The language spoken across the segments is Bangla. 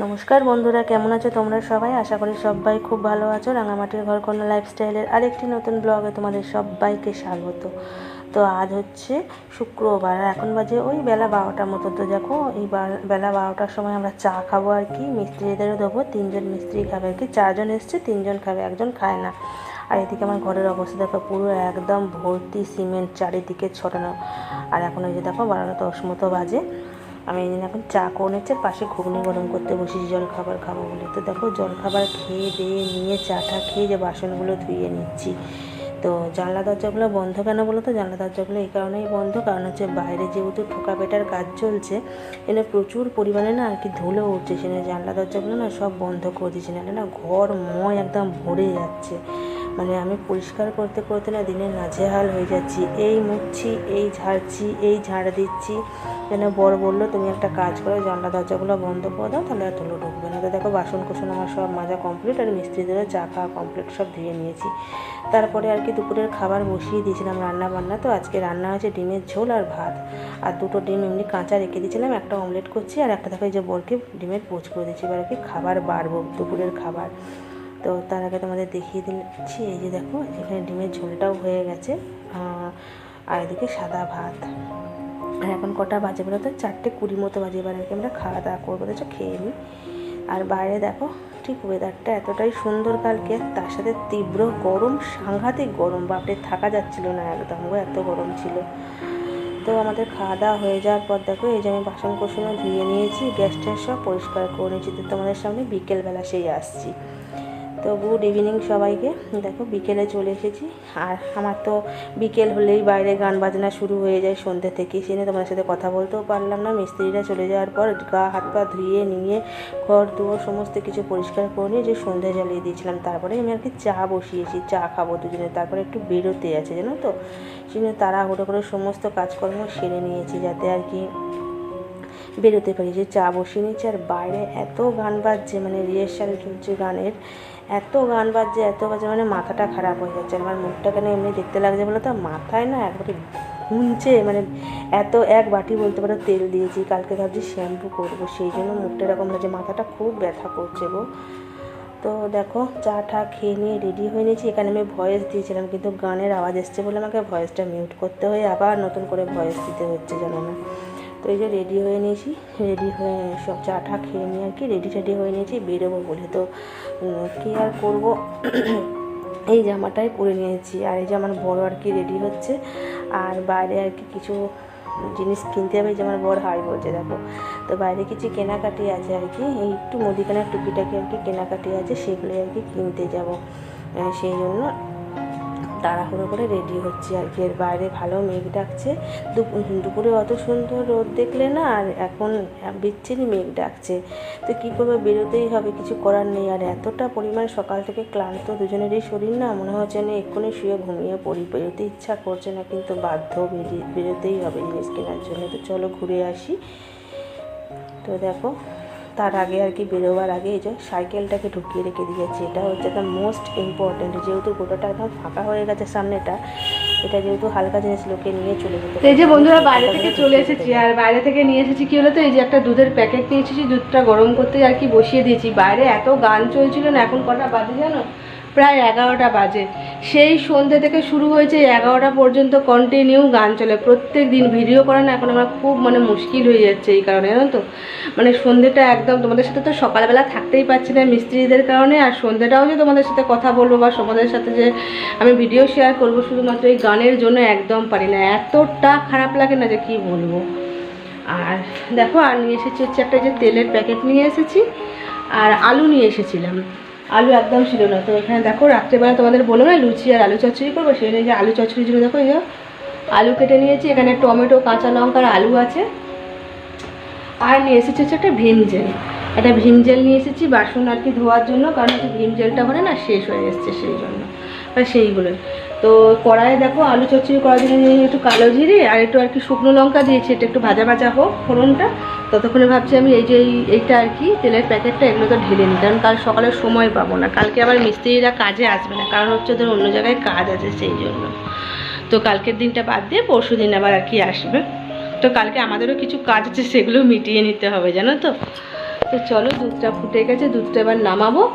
নমস্কার বন্ধুরা, কেমন আছো তোমরা সবাই? আশা করি সবাই খুব ভালো আছো। রাঙামাটির ঘর কন্যা লাইফস্টাইলের আরেকটি নতুন ব্লগে তোমাদের সবাইকে স্বাগত। তো আজ হচ্ছে শুক্রবার এখন বাজে ওই বেলা বারোটার মতো। তো দেখো, এই বেলা বারোটার সময় আমরা চা খাব আর কি। মিস্ত্রিদেরও দেবো, তিনজন মিস্ত্রি খাবে আর কি। চারজন এসছে, তিনজন খাবে, একজন খায় না। আর এদিকে আমার ঘরের অবস্থা দেখো, পুরো একদম ভর্তি সিমেন্ট চারিদিকে ছড়ানো। আর এখন ওই যে দেখো, বারোটা দশ মতো বাজে। আমি এই দিন এখন চা করে নিচ্ছি, আর পাশে ঘুগনি গরম করতে বসেছি, জল খাবার খাব বলে। তো দেখো, জল খাবার খেয়ে দিয়ে নিয়ে চাটা খেয়ে যে বাসনগুলো ধুয়ে নিচ্ছি। তো জানলা দরজাগুলো বন্ধ কেন বলো তো? জানলা দরজাগুলো এই কারণেই বন্ধ, কারণ হচ্ছে বাইরে যেহেতু ঠোকা পেটার কাজ চলছে এনে প্রচুর পরিমাণে না আর কি ধুলো উঠছে। সেখানে জানলা দরজাগুলো না সব বন্ধ করে নাহলে না ঘর ময় একদম ভরে যাচ্ছে। মানে আমি পরিষ্কার করতে করতে না দিনে নাজেহাল হয়ে যাচ্ছি। এই মুছছি এই ঝাড়ছি, এই ঝাড় দিচ্ছি। যেন বর বলল, তুমি একটা কাজ করো, জানলা, দরজাগুলো বন্ধ করে দাও, তাহলে আর ধুলো ঢুকবে না। তো দেখো বাসন কোসন আমার সব মাজা কমপ্লিট আর মিস্ত্রিদেরও চা খাওয়া কমপ্লিট সব ধুয়ে নিয়েছি। তারপরে আর কি দুপুরের খাবার বসিয়ে দিয়েছিলাম রান্না বান্না তো আজকে রান্না হয়েছে ডিমের ঝোল আর ভাত। আর দুটো ডিম এমনি কাঁচা রেখে দিয়েছিলাম, একটা অমলেট করছি, আর একটা দেখো এই যে বরকে ডিমের পোচ করে দিচ্ছি এবার আর কি খাবার বাড়বো, দুপুরের খাবার। তো তার আগে তোমাদের দেখিয়ে দিচ্ছি, এই যে দেখো, এখানে ডিমের ঝোলটাও হয়ে গেছে আর এদিকে সাদা ভাত। আর এখন কটা বাজে বলো তো? চারটে কুড়ি মতো বাজে, এবার আর কি আমরা খাওয়া দাওয়া করব, তো খেয়ে নিই। আর বাইরে দেখো, ঠিক ওয়েদারটা এতটাই সুন্দর কালকে তার সাথে তীব্র গরম, সাংঘাতিক গরম, বাপরে, থাকা যাচ্ছিল না একদম গো, এত গরম ছিল। তো আমাদের খাওয়া দাওয়া হয়ে যাওয়ার পর দেখো, এই যে আমি বাসন কোসনও ধুয়ে নিয়েছি গ্যাস ট্যাস সব পরিষ্কার করে নিয়েছি, তো তোমাদের সামনে বিকেলবেলা সেই আসছি। তো গুড ইভিনিং সবাইকে, দেখো বিকেলে চলে এসেছি। আর আমার তো বিকেল হলেই বাইরে গান বাজনা শুরু হয়ে যায় সন্ধ্যে থেকে। সেনে তোমাদের সাথে কথা বলতেও পারলাম না। মিস্ত্রিরা চলে যাওয়ার পর গা, হাত পা ধুয়ে নিয়ে ঘর দুয়ার সমস্ত কিছু পরিষ্কার করে নিয়ে যে সন্ধ্যে জ্বালিয়ে দিয়েছিলাম। তারপরে আমি আর কি চা বসিয়েছি, চা খাব দুজনে। তারপরে একটু বেরোতে আছে, জানো তো? সেজন্য তাড়াহুড়ো করে সমস্ত কাজকর্ম সেরে নিয়েছি যাতে আর কি বেরোতে পারি, যে চা বসিয়ে নিচ্ছে আর বাইরে এত গান বাজছে মানে রিহার্সাল চলছে গানের, এত গান বাজছে, এত বাজে মানে মাথাটা খারাপ হয়ে যাচ্ছে। আমার মুখটা কেন এমনি দেখতে লাগছে বলো তো? মাথায় না একবারে ঘুমছে মানে এত এক বাটি বলতে পারো তেল দিয়েছি, কালকে ভাবছি শ্যাম্পু করব, সেই জন্য মুখটা এরকম লাগছে মাথাটা খুব ব্যথা করছে গো। তো দেখো চা টা খেয়ে নিয়ে রেডি হয়ে নিয়েছি। এখানে আমি ভয়েস দিয়েছিলাম, কিন্তু গানের আওয়াজ এসছে বলে আমাকে ভয়েসটা মিউট করতে হয়ে আবার নতুন করে ভয়েস দিতে হচ্ছে জানো না। তো এই যে রেডি হয়ে নিয়েছি রেডি হয়ে সব চা টা খেয়ে নিয়ে আর কি রেডি টেডি হয়ে নিয়েছি, বেরোবো বলে। তো কী আর করব? এই জামাটাই পরে নিয়েছি। আর এই যে আমার বড় আর কি রেডি হচ্ছে, আর বাইরে আর কি কিছু জিনিস কিনতে হবে যে আমার বড় হাই বলছে, দেখো। তো বাইরে কিছু কেনাকাটি আছে আর কি এই একটু মুদিখানার টুকিটাকি আর কি কেনাকাটি আছে, সেগুলোই আর কি কিনতে যাব। সেই জন্য তাড়াহুড়ো করে রেডি হচ্ছি আর কি। এর বাইরে ভালো মেঘ ডাকছে। দুপ- দুপুরে অত সুন্দর রোদ দেখলে না আর এখন বিচ্ছিরি মেঘ ডাকছে। তো কী করবে, বেরোতেই হবে, কিছু করার নেই। আর এতটা পরিমাণ সকাল থেকে ক্লান্ত, দুজনেরই শরীর না মনে হচ্ছে না এক্ষুনি শুয়ে ঘুমিয়ে পড়ি। বেরোতে ইচ্ছা করছে না, কিন্তু বাধ্য বেরিয়ে, বেরোতেই হবে জিনিস কেনার জন্য। তো চলো ঘুরে আসি। তো দেখো তার আগে আর কি বেরোবার আগে এই যে সাইকেলটাকে ঢুকিয়ে রেখে দিয়েছি। এটা হচ্ছে দ্য মোস্ট ইম্পর্টেন্ট যেহেতু গোটাটা একদম ফাঁকা হয়ে গেছে সামনেটা এটা যেহেতু হালকা জিনিস লোকে নিয়ে চলে যেতে এই যে বন্ধুরা বাইরে থেকে চলে এসেছি। আর বাইরে থেকে নিয়ে এসেছি কি হলো তো এই যে একটা দুধের প্যাকেট নিয়ে এসেছি দুধটা গরম করতে আর কি বসিয়ে দিয়েছি। বাইরে এত গান চলছিল না এখন কটা বাজে জানো? প্রায় এগারোটা বাজে। সেই সন্ধ্যে থেকে শুরু হয়েছে এগারোটা পর্যন্ত কন্টিনিউ গান চলে। প্রত্যেক দিন ভিডিও করা না, এখন আমার খুব মানে মুশকিল হয়ে যাচ্ছে এই কারণে, জানো তো? মানে সন্ধ্যেটা একদম তোমাদের সাথে তো সকালবেলা থাকতেই পারছি না মিস্ত্রিদের কারণে, আর সন্ধ্যেটাও যে তোমাদের সাথে কথা বলব বা তোমাদের সাথে যে আমি ভিডিও শেয়ার করব, শুধুমাত্র এই গানের জন্য একদম পারি না। এতটা খারাপ লাগে না যে কি বলব। আর দেখো, আর নিয়ে এসেছি হচ্ছে একটা যে তেলের প্যাকেট নিয়ে এসেছি, আর আলু নিয়ে এসেছিলাম। আলু একদম ছিল না। তো এখানে দেখো, রাত্রেবেলা তোমাদের বলো না, লুচি আর আলু চচ্চড়ি করব, সেই যে আলু চচ্চড়ির জন্য দেখো এই আলু কেটে নিয়েছি, এখানে টমেটো, কাঁচা লঙ্কার আলু আছে। আর নিয়ে এসেছি হচ্ছে একটা ভীম জেল। একটা ভীম জেল নিয়ে এসেছি বাসন আর কি ধোয়ার জন্য, কারণ হচ্ছে ভীম জেলটা মানে না শেষ হয়ে এসছে সেই জন্য। আর সেইগুলোই। তো কড়াইয়ে দেখো আলু চচ্চড়ি করার জন্য নিয়ে একটু কালো জিরে আর একটু আর কি শুকনো লঙ্কা দিয়েছি এটা একটু ভাজা ভাজা হোক ফোড়নটা। ততক্ষণে ভাবছি আমি এই যে এই- এইটা আর কি, তেলের প্যাকেটটা এগুলো তো ঢেলে নিই, কারণ কাল সকালে সময় পাবো না। কালকে আবার মিস্ত্রিরা কাজে আসবে না, কারণ হচ্ছে ওদের অন্য জায়গায় কাজ আছে সেই জন্য। তো কালকের দিনটা বাদ দিয়ে পরশু দিন আবার আর কি আসবে। তো কালকে আমাদেরও কিছু কাজ আছে, সেগুলো মিটিয়ে নিতে হবে, জানো তো? তো চলো দুধটা ফুটে গেছে, দুধটা এবার নামাবো।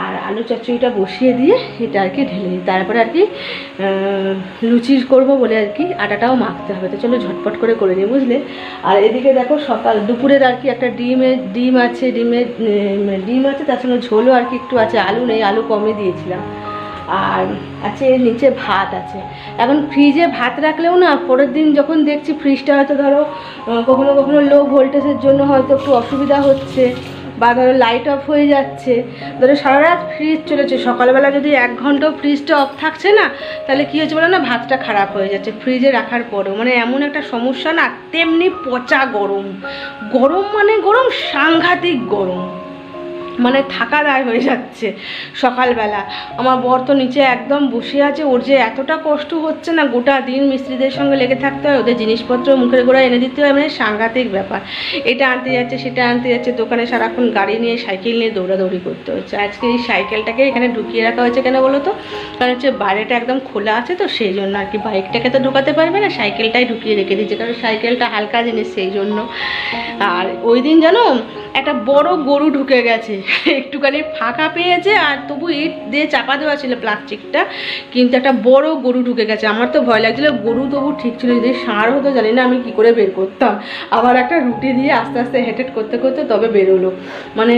আর আলু চচ্চড়িটা বসিয়ে দিয়ে এটা আর কি ঢেলে দিই। তারপরে আর কি আহ, লুচি করব বলে আর কি আটাটাও মাখতে হবে। তো চলো ঝটপট করে করে নিই বুঝলে? আর এদিকে দেখো সকাল দুপুরের আর কি একটা ডিমের ডিম আছে ডিমের ডিম আছে তার সঙ্গে ঝোলও আর কি একটু আছে আলু নেই আলু কমে দিয়েছিলাম। আর আছে নিচে ভাত আছে। এখন ফ্রিজে ভাত রাখলেও না পরের দিন যখন দেখছি ফ্রিজটা হয়তো ধরো কখনো কখনো লো ভোল্টেজের জন্য হয়তো একটু অসুবিধা হচ্ছে। বা ধরো লাইট অফ হয়ে যাচ্ছে, ধরো সারা রাত ফ্রিজ চলেছে, সকালবেলা যদি এক ঘন্টাও ফ্রিজটা অফ থাকছে না, তাহলে কী হচ্ছে বলো না, ভাতটা খারাপ হয়ে যাচ্ছে ফ্রিজে রাখার পরেও। মানে এমন একটা সমস্যা না, তেমনি পচা গরম। গরম মানে গরম সাংঘাতিক গরম। মানে থাকা দায় হয়ে যাচ্ছে সকালবেলা। আমার বর তো নিচে একদম বসে আছে, ওর যে এতটা কষ্ট হচ্ছে না, গোটা দিন মিস্ত্রিদের সঙ্গে লেগে থাকতে হয়, ওদের জিনিসপত্র মুখের গোড়া এনে দিতে হয় মানে সাংঘাতিক ব্যাপার। এটা আনতে যাচ্ছে, সেটা আনতে যাচ্ছে, দোকানে সারাক্ষণ গাড়ি নিয়ে, সাইকেল নিয়ে দৌড়াদৌড়ি করতে হচ্ছে। আজকে এই সাইকেলটাকে এখানে ঢুকিয়ে রাখা হয়েছে কেন বলো তো? কারণ হচ্ছে বাইরেটা একদম খোলা আছে তো, সেই জন্য আর কি বাইকটাকে তো ঢুকাতে পারবে না, সাইকেলটাই ঢুকিয়ে রেখে দিচ্ছে কারণ সাইকেলটা হালকা জিনিস সেই জন্য। আর ওই দিন জানো, একটা বড় গরু ঢুকে গেছে। একটুখানি ফাঁকা পেয়েছে আর তবু ইট দিয়ে চাপা দেওয়া ছিল প্লাস্টিকটা, কিন্তু একটা বড় গরু ঢুকে গেছে। আমার তো ভয় লাগছিল, গরু তবু ঠিক ছিল যদি সার হতো জানি না আমি কি করে বের করতাম। আবার একটা রুটি দিয়ে আস্তে আস্তে হেঁটেট করতে করতে তবে বেরোলো। মানে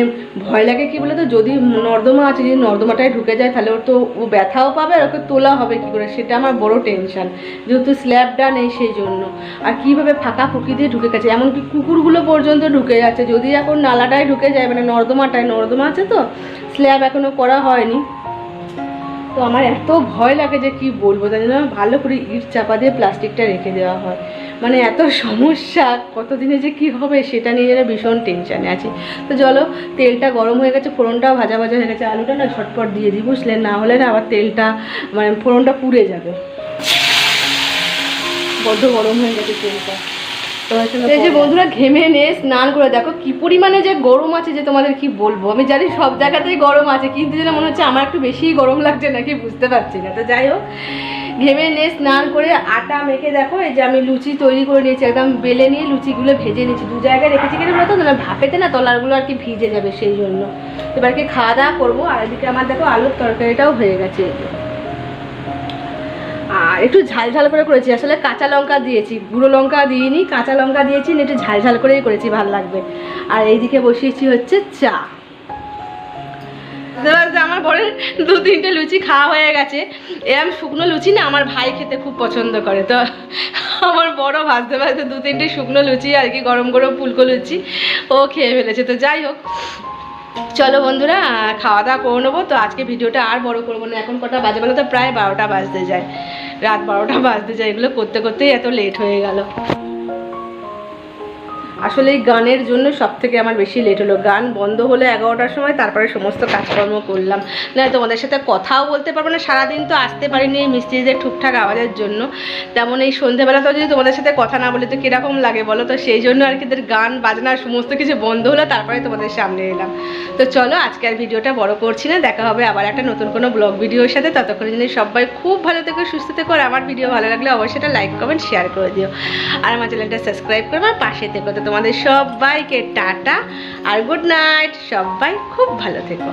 ভয় লাগে কি বলে তো যদি নর্দমা আছে, যদি নর্দমাটায় ঢুকে যায়, তাহলে ওর তো ও ব্যথাও পাবে আর ওকে তোলা হবে কি করে? সেটা আমার বড় টেনশন যেহেতু স্ল্যাবটা নেই সেই জন্য। আর কীভাবে ফাঁকা ফুকি দিয়ে ঢুকে গেছে? এমনকি কুকুরগুলো পর্যন্ত ঢুকে যাচ্ছে। যদি এখন নালাটায় ঢুকে যায় মানে নর্দমাটায় নর্দমা আছে তো স্ল্যাব এখনও করা হয়নি। তো আমার এত ভয় লাগে যে কি বলব, তাই জন্য ভালো করে ইট চাপা দিয়ে প্লাস্টিকটা রেখে দেওয়া হয়। মানে এত সমস্যা, কতদিনে যে কি হবে সেটা নিয়ে যেন ভীষণ টেনশানে আছি। তো চলো, তেলটা গরম হয়ে গেছে, ফোড়নটাও ভাজা ভাজা হয়ে গেছে, আলুটা না ঝটপট দিয়ে দিই বুঝলেন না হলে না আবার তেলটা মানে ফোড়নটা পুড়ে যাবে। বড্ড গরম হয়ে গেছে তেলটা। এই যে বন্ধুরা ঘেমে নে স্নান করে দেখো কি পরিমাণে যে গরম আছে যে তোমাদের কি বলব? আমি জানি সব জায়গাতেই গরম আছে কিন্তু যেন মনে হচ্ছে আমার একটু বেশিই গরম লাগছে নাকি বুঝতে পারছি না। তো যাই হোক ঘেমে নিয়ে স্নান করে আটা মেখে দেখো এই যে আমি লুচি তৈরি করে নিয়েছি একদম বেলে নিয়ে লুচিগুলো ভেজে নিয়েছি। দু জায়গায় রেখেছি কেন বলতো না ভাপেতে না তলারগুলো আর কি ভিজে যাবে সেই জন্য। এবার কি খাওয়া দাওয়া করব আর এদিকে আমার দেখো আলুর তরকারিটাও হয়ে গেছে। আর একটু ঝাল ঝাল করে করেছি। আসলে কাঁচা লঙ্কা দিয়েছি। গুঁড়ো লঙ্কা দিইনি, কাঁচা লঙ্কা দিয়েছি, একটু ঝাল ঝাল করেই করেছি, ভালো লাগবে। আর এইদিকে বসিয়েছি হচ্ছে চা। আমার বরের দু তিনটে লুচি খাওয়া হয়ে গেছে। এরম শুকনো লুচি না আমার ভাই খেতে খুব পছন্দ করে। তো আমার বড় ভাজতে ভাজতে দু তিনটে শুকনো লুচি আর কি গরম গরম ফুলকো লুচি, ও খেয়ে ফেলেছে। তো যাই হোক, চলো বন্ধুরা, খাওয়া দাওয়া করে নেব। তো আজকে ভিডিওটা আর বড় করব না। এখন কটা বাজে? বলো তো প্রায় বারোটা বাজতে যায়। রাত বারোটা বাজতে যায়। এগুলো করতে করতেই এত লেট হয়ে গেল। আসলে এই গানের জন্য সব থেকে আমার বেশি লেট হলো। গান বন্ধ হলো এগারোটার সময়, তারপরে সমস্ত কাজকর্ম করলাম। না, তোমাদের সাথে কথাও বলতে পারব না, সারাদিন তো আসতে পারিনি এই মিস্ত্রিদের ঠিকঠাক আওয়াজের জন্য। তেমন এই সন্ধেবেলাতেও যদি তোমাদের সাথে কথা না বলে, তো কীরকম লাগে বলো তো? সেই জন্য আর কি গান, বাজনা, সমস্ত কিছু বন্ধ হলো, তারপরে তোমাদের সামনে এলাম। তো চলো, আজকে আর ভিডিওটা বড় করছি না, দেখা হবে আবার একটা নতুন কোনো ব্লগ ভিডিওর সাথে। ততক্ষণ যদি সবাই খুব ভালো থেকো, সুস্থ থেকো, আর আমার ভিডিও ভালো লাগলে অবশ্যই একটা লাইক কমেন্ট শেয়ার করে দিও। আর আমার চ্যানেলটা সাবস্ক্রাইব করে আমার পাশে থেকো, তো তোমাদের সবাইকে টাটা আর গুড নাইট। সবাই খুব ভালো থেকো।